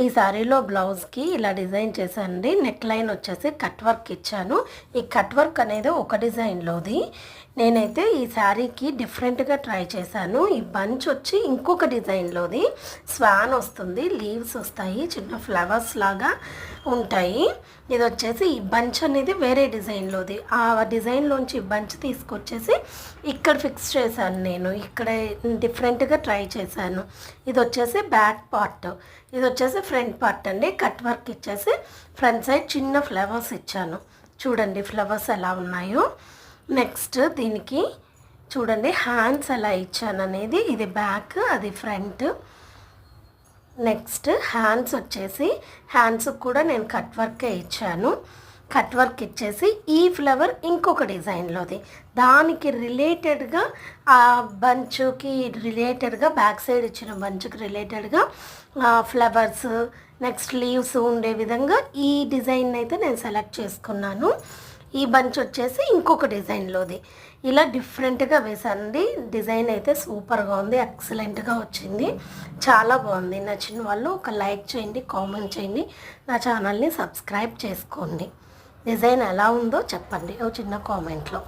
ఈ శారీలో బ్లౌజ్కి ఇలా డిజైన్ చేశానండి. నెక్ లైన్ వచ్చేసి కట్ వర్క్ ఇచ్చాను. ఈ కట్ వర్క్ అనేది ఒక డిజైన్లోది. నేనైతే ఈ శారీకి డిఫరెంట్గా ట్రై చేశాను. ఈ బంచ్ వచ్చి ఇంకొక డిజైన్లోది. స్వాన్ వస్తుంది లీవ్స్ వస్తాయి చిన్న ఫ్లవర్స్ లాగా ఉంటాయి. ఇది వచ్చేసి ఈ బంచ్ అనేది వేరే డిజైన్లోది. ఆ డిజైన్లోంచి బంచ్ తీసుకొచ్చేసి ఇక్కడ ఫిక్స్ చేశాను నేను. ఇక్కడ డిఫరెంట్గా ట్రై చేశాను. ఇది వచ్చేసి బ్యాక్ పార్ట్. ఇది వచ్చేసి ఫ్రంట్ పార్ట్ అండి. కట్ వర్క్ ఇచ్చేసి ఫ్రంట్ సైడ్ చిన్న ఫ్లవర్స్ ఇచ్చాను. చూడండి ఫ్లవర్స్ ఎలా ఉన్నాయో. నెక్స్ట్ దీనికి చూడండి హ్యాండ్స్ ఎలా ఇచ్చాను అనేది ఇది బ్యాక్ అది ఫ్రంట్. నెక్స్ట్ హ్యాండ్స్ వచ్చేసి హ్యాండ్స్ కూడా నేను కట్ వర్కే ఇచ్చాను. కట్ వర్క్ ఇచ్చేసి ఈ ఫ్లవర్ ఇంకొక డిజైన్లోది. దానికి రిలేటెడ్గా ఆ బంచుకి రిలేటెడ్గా బ్యాక్ సైడ్ ఇచ్చిన బంచుకి రిలేటెడ్గా ఫ్లవర్స్ నెక్స్ట్ లీవ్స్ ఉండే విధంగా ఈ డిజైన్ అయితే నేను సెలెక్ట్ చేసుకున్నాను. ఈ బంచ్ వచ్చేసి ఇంకొక డిజైన్లోది. ఇలా డిఫరెంట్గా వేశానండి డిజైన్ అయితే సూపర్గా ఉంది ఎక్సలెంట్గా వచ్చింది. చాలా బాగుంది. నచ్చిన వాళ్ళు ఒక లైక్ చేయండి కామెంట్ చేయండి. నా ఛానల్ని సబ్స్క్రైబ్ చేసుకోండి. డిజైన్ ఎలా ఉందో చెప్పండి. ఓ చిన్న కామెంట్లో.